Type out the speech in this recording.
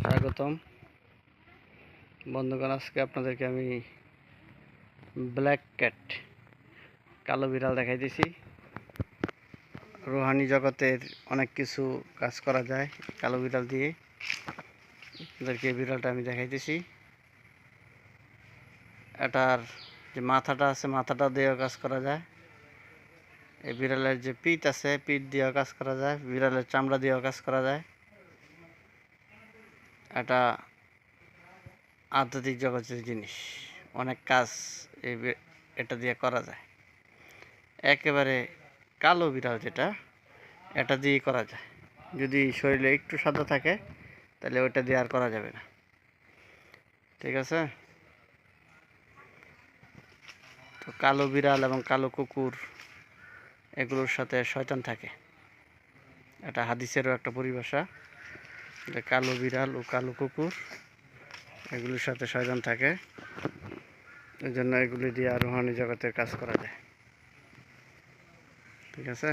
স্বাগতম। বন্ধুগণ, আজকে আপনাদেরকে আমি ব্ল্যাক ক্যাট কালো বিড়াল দেখাই দেখাইতেছি। রুহানি জগতের অনেক কিছু কাজ করা যায় কালো বিড়াল দিয়ে। আপনাদেরকে বিড়ালটা আমি দেখাই দেখাইতেছি। এটার যে মাথাটা আছে, মাথাটা দিয়েও কাজ করা যায়। এই বিড়ালের যে পিঠ আছে, পিঠ দিয়েও কাজ করা যায়। বিড়ালের চামড়া দিয়েও কাজ করা যায়। এটা আধ্যাত্মিক জগতের জিনিস। অনেক কাজ এই এটা দিয়ে করা যায়। একেবারে কালো বিড়াল যেটা, এটা দিয়ে করা যায়। যদি শরীরে একটু সাদা থাকে, তাহলে ওইটা দিয়ে আর করা যাবে না। ঠিক আছে? তো কালো বিড়াল এবং কালো কুকুর, এগুলোর সাথে শয়তান থাকে। এটা হাদিসেরও একটা পরিভাষা। কালো বিড়াল ও কালো কুকুর। এগুলির সাথে শয়তান থাকে। এই জন্য এগুলি দিয়ে আরোহণী জগতের কাজ করা যায়। ঠিক আছে?